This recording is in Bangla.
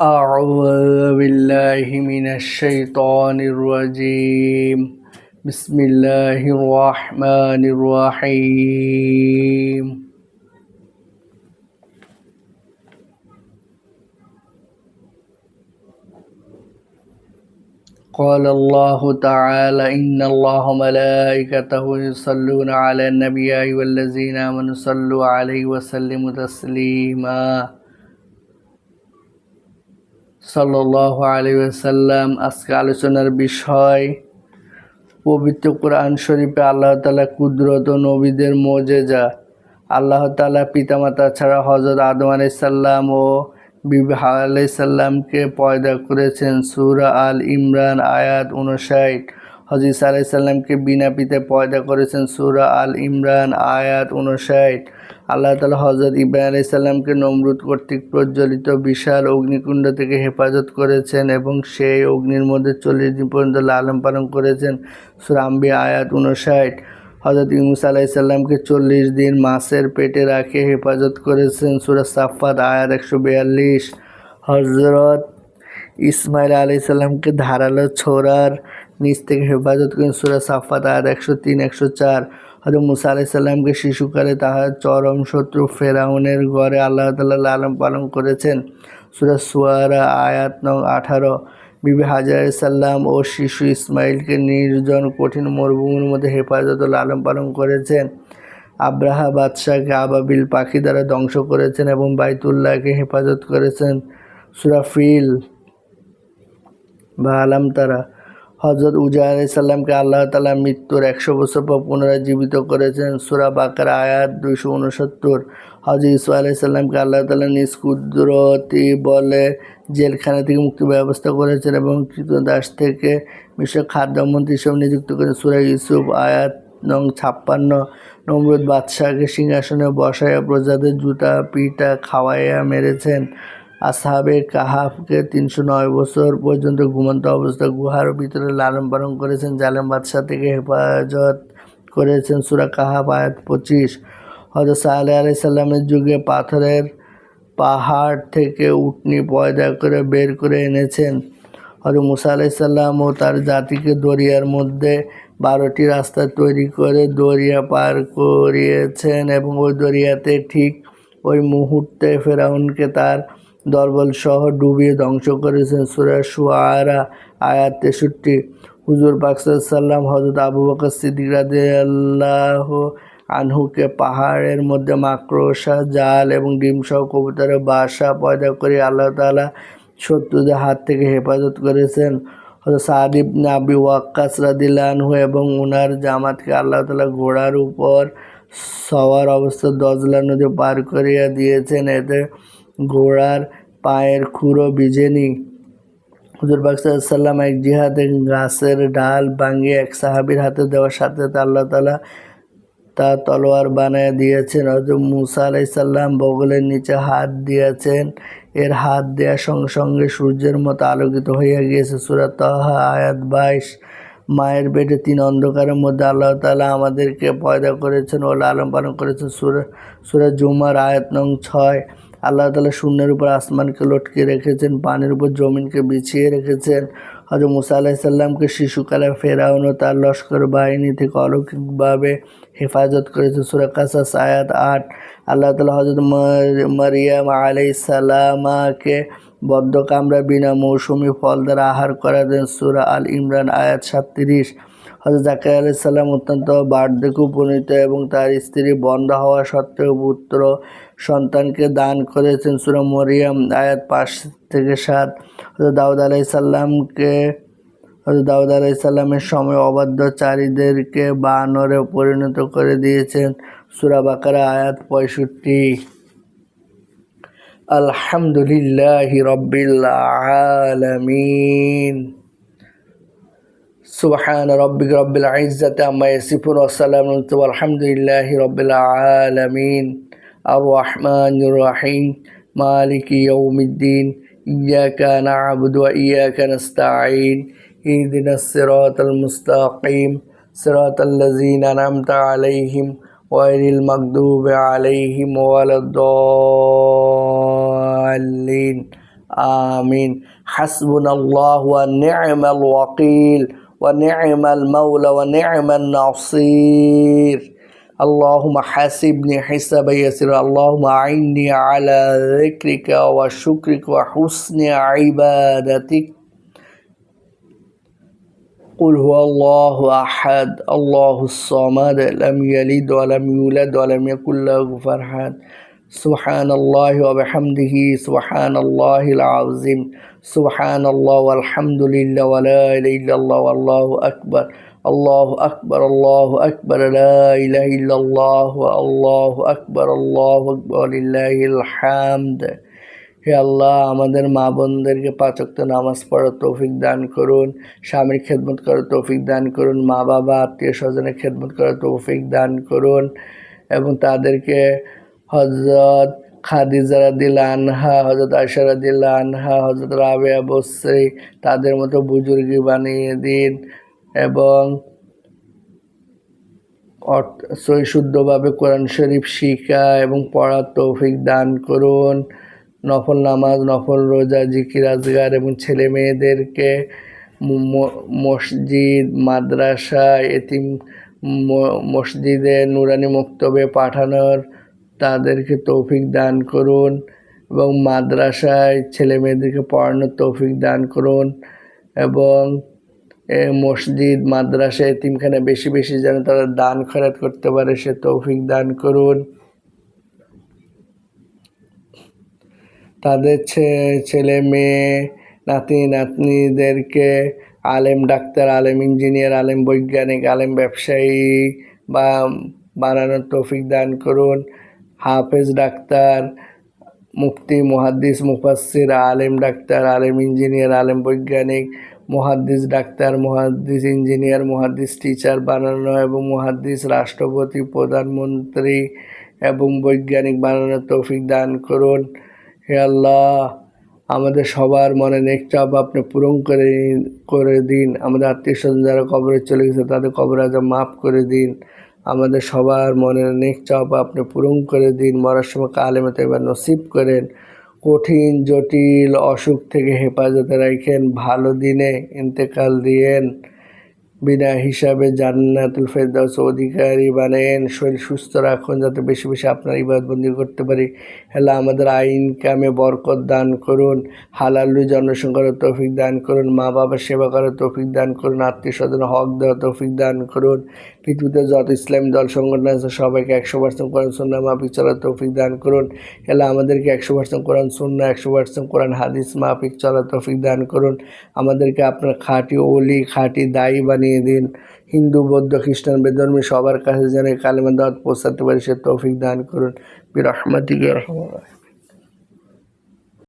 أعوذ بالله من الشيطان الرجيم. بسم الله الرحمن الرحيم. قال الله تعالى إن الله ملائكته يصلون على النبي أيها الذين آمنوا صلوا عليه وسلموا تسليما. সাল্লাহ আলী সাল্লাম আজকে আলোচনার বিষয় পবিত্র কোরআন শরীফে আল্লাহ তালা কুদরত নবীদের মোজেজা আল্লাহ তালা পিতামাতা ছাড়া হজরত আদম আলাইসাল্লাম ও বিবাহ আলাইসাল্লামকে পয়দা করেছেন সুরা আল ইমরান আয়াত উনষাট হজিস আলাইসাল্লামকে বিনা পিতে পয়দা করেছেন সুরা আল ইমরান, আয়াত উনষাট আল্লাহ তালা হজরত ইব্রাহিম আলাইসাল্লামকে নমরুদ কর্তৃক প্রজ্বলিত বিশাল অগ্নিকুণ্ড থেকে হেফাজত করেছেন এবং সেই অগ্নির মধ্যে চল্লিশ দিন পর্যন্ত লালন পালন করেছেন। সুরাম্বি আয়াত উনষাট হজরত ইমুস আলাইসাল্লামকে চল্লিশ দিন মাসের পেটে রাখে হেফাজত করেছেন। সুরা সাফাত আয়াত একশো বিয়াল্লিশ। হজরত ইসমাইল আলাইসাল্লামকে ধারালো ছোড়ার নিচ থেকে হেফাজত করেন সুরা সাফাত আয়াত একশো তিন, একশো চার। হজরত মুসা আলাইসাল্লামকে শিশুকালে তাহার চরম শত্রু ফেরাউনের ঘরে আল্লাহ তাল্লাহ লালন পালন করেছেন। সুরা সুয়ারা আয়াত নং আঠারো। বিবি হাজার সাল্লাম ও শিশু ইসমাইলকে নির্জন কঠিন মরুভূমির মধ্যে হেফাজত লালন পালন করেছেন। আব্রাহা বাদশাহকে আবাবিল পাখি দ্বারা ধ্বংস করেছেন এবং বাইতুল্লাহকে হেফাজত করেছেন। সুরাফিল বা আলাম তারা। হজরত উজা আলাইসাল্লামকে আল্লাহ তালা মৃত্যুর একশো বছর পর পুনরায় জীবিত করেছেন। সুরা বাকার আয়াত দুশো উনসত্তর। হজরত ইসু আলাইসাল্লামকে আল্লাহ তালা নিজ কুদরতি বলে জেলখানা থেকে মুক্তি ব্যবস্থা করেছেন এবং কৃত দাস থেকে বিশ্ব খাদ্যমন্ত্রী হিসেবে নিযুক্ত করেছেন। সুরা ইউসুফ আয়াত নং ছাপ্পান্ন। নমরুদ বাদশাহকে সিংহাসনে বসাইয়া প্রজাদের জুতা পিটা খাওয়াইয়া মেরেছেন। আসহাবে কাহাফকে তিনশো নয় বছর পর্যন্ত ঘুমন্ত অবস্থা, গুহার ভিতরে লালন পালন করেছেন জালেম বাদশাহ থেকে হেফাজত করেছেন সুরা কাহাফ আয়াত পঁচিশ। হজরত সাল্লাহ আলি সাল্লামের যুগে পাথরের পাহাড় থেকে উটনি পয়দা করে বের করে এনেছেন। হজরত মুসা আলাইসাল্লাম ও তার জাতিকে দরিয়ার মধ্যে বারোটি রাস্তা তৈরি করে দরিয়া পার করিয়েছেন এবং ওই দরিয়াতে ঠিক ওই মুহূর্তে ফেরাউনকে তার দলবল সহ ডুবিয়ে ধ্বংস করেছেন সুরা সুয়ারা আয়াত তেষট্টি। হুজুর পাকসাল্লাম হজরত আবু বকর সিদ্দিক রাদে আল্লাহ আনহুকে পাহাড়ের মধ্যে মাকড়সা, জাল এবং ডিমসহ কবুতরের বাসা পয়দা করে আল্লাহ তালা শত্রুদের হাত থেকে হেফাজত করেছেন। সাদিব নাবি ওয়াক্কাস রাদিল্লাহু এবং উনার জামাতকে আল্লাহ তালা ঘোড়ার উপর সওয়ার অবস্থা দজলা নদী পার করিয়া দিয়েছেন। এতে ঘোড়ার পায়ের খুঁড়ো বিজেনি। হুজুর বাকসাল্লাম এক জিহাদে গাছের ডাল ভাঙিয়ে এক সাহাবির হাতে দেওয়ার সাথে আল্লাহ তালা তা তলোয়ার বানায় দিয়েছেন। হজর মুসা আলাইসাল্লাম বগলের নিচে হাত দিয়েছেন। এর হাত দেওয়ার সঙ্গে সঙ্গে সূর্যের মতো আলোকিত হইয়া গিয়েছে। সুরাত আয়াত বাইশ। মায়ের পেটে তিন অন্ধকারের মধ্যে আল্লাহ তালা আমাদেরকে পয়দা করেছেন ও লালন পালন করেছেন। সুরা সুরা জুমার আয়াত নং ছয়। আল্লাহ তালা শূন্যের উপর আসমানকে লটকে রেখেছেন, পানির উপর জমিনকে বিছিয়ে রেখেছেন। হজরত মুসা আলাহিসাল্লামকে শিশুকালে ফেরাউন তার লস্কর বাহিনী থেকে অলৌকিকভাবে হেফাজত করেছে। সুরাকাসা সায়াত আট। আল্লাহ তালা হজরত মারিয়াম আলাইসাল্লামাকে বদ্ধ কামরা বিনা মৌসুমি ফল দ্বারা আহার করা দেন। সুরা আল ইমরান আয়াত সাতত্রিশ। হজরত জাকির আলাইসাল্লাম অত্যন্ত বার্ধক্য উপনীত এবং তার স্ত্রী বন্ধ হওয়া সত্ত্বেও পুত্র সন্তানকে দান করেছেন। সুরা মরিয়াম, আয়াত পাঁচ থেকে সাত। হজরত দাউদ আলাইসাল্লামকে হজরত দাউদ আলাইসাল্লামের সময় অবাধ্যচারীদেরকে বানরে পরিণত করে দিয়েছেন। সুরা বাকারা, আয়াত পঁয়ষট্টি। আলহামদুলিল্লাহ রব্বিল আলামিন। سبحان ربك رب العزة عما يصفون والسلام والحمد لله رب العالمين. الرحمن الرحيم. مالك يوم الدين. إياك نعبد وإياك نستعين. اهدنا الصراط المستقيم. صراط الذين أنعمت عليهم غير المغضوب عليهم ولا الضالين. آمين. حسبنا الله ونعم الوكيل. ونعم المولى ونعم النصير. اللهم حاسبني حسابا يسيرا اللهم أعني على ذكرك وشكرك وحسن عبادتك. قل هو الله أحد. الله الصمد لم يلد ولم يولد ولم يكن له كفوا أحد. سبحان الله وبحمده سبحان الله العظيم سبحان الله والحمد لله ولا إله إلا الله والله أكبر الله أكبر الله أكبر لا إله إلا الله الله أكبر الله أكبر ولله الحمد হে আল্লাহ আমাদের মা বোনদেরকে পাচক্ত নামাজ পড়ার তৌফিক দান করুন স্বামীর খেদমত করার তৌফিক দান করুন মা বাবা আত্মীয় স্বজনের খেদমত করার তৌফিক দান করুন এবং তাদেরকে হজরত খাদিজা রাদিল্লা আনহা হজরত আয়সা রাদিল্লা আনহা হজরত রাবেয়া বসরি তাদের মতো বুজুর্গি বানিয়ে দিন এবং শুদ্ধভাবে কোরআন শরীফ শিখা এবং পড়ার তৌফিক দান করুন। নফল নামাজ, নফল রোজা, জিকির, আজগার এবং ছেলে মেয়েদেরকে মসজিদ, মাদ্রাসা, এতিম মসজিদে নুরানি মক্তবে পাঠানোর তাদেরকে তৌফিক দান করুন এবং মাদ্রাসায় ছেলে মেয়েদেরকে পড়ানোর তৌফিক দান করুন এবং মসজিদ, মাদ্রাসা, এতিমখানে বেশি বেশি যেন তারা দান খরাত করতে পারে সে তৌফিক দান করুন। তাদের ছেলে মেয়ে, নাতি, নাতনিদেরকে আলেম ডাক্তার, আলেম ইঞ্জিনিয়ার, আলেম বৈজ্ঞানিক, আলেম ব্যবসায়ী বা বানানোর তৌফিক দান করুন। হাফেজ ডাক্তার, মুফতি, মুহাদ্দিস, মুফাসসির, আলেম ডাক্তার, আলেম ইঞ্জিনিয়ার, আলেম বৈজ্ঞানিক, মুহাদ্দিস ডাক্তার, মুহাদ্দিস ইঞ্জিনিয়ার, মুহাদ্দিস টিচার বানানো এবং মুহাদ্দিস রাষ্ট্রপতি, প্রধানমন্ত্রী এবং বৈজ্ঞানিক বানানোর তৌফিক দান করুন। হে আল্লাহ, আমাদের সবার মনে নেক চাপ আপনি পূরণ করে করে দিন। আমাদের আত্মীয় স্বজন যারা কবরে চলে গেছে, তাদের কবর আজা মাফ করে দিন। আমাদের সবার মনের নেক চাপ আপনি পূরণ করে দিন, মরার সময় কালেমাতে এবার নসিব করেন, কঠিন, জটিল, অসুখ থেকে হেফাজতে রাখেন, ভালো দিনে ইন্তেকাল দিয়েন, বিনা হিসাবে জান্নাতুল ফেরদাউস অধিকারী বানেন শরীর সুস্থ রাখুন যাতে বেশি বেশি আপনার ইবাদবন্দি করতে পারি। হেলা আমাদের আইন কামে বরকত দান করুন, হালালু জনসংখ্যার তৌফিক দান করুন মা বাবার সেবা করার তৌফিক দান করুন আত্মীয় স্বজন হক দেওয়ার তৌফিক দান করুন। পৃথিবীতে যত ইসলামী দল, সংগঠন আছে, সবাইকে একশো পার্সেন্ট কোরআন সুন্না মাফিক চলার তৌফিক দান করুন। এলা আমাদেরকে একশো পার্সেন্ট কোরআন সুন্না একশো পার্সেন্ট কোরআন, হাদিস মাফিক চলার তৌফিক দান করুন। আমাদেরকে আপনার খাঁটি ওলি, খাঁটি দায়ী বানিয়ে দিন। হিন্দু, বৌদ্ধ, খ্রিস্টান, বেধর্মী সবার কাছে যেন কালেমা দাওয়াত পৌঁছাতে পারি, সে তৌফিক দান করুন। বিরহমাতিকে। রহমান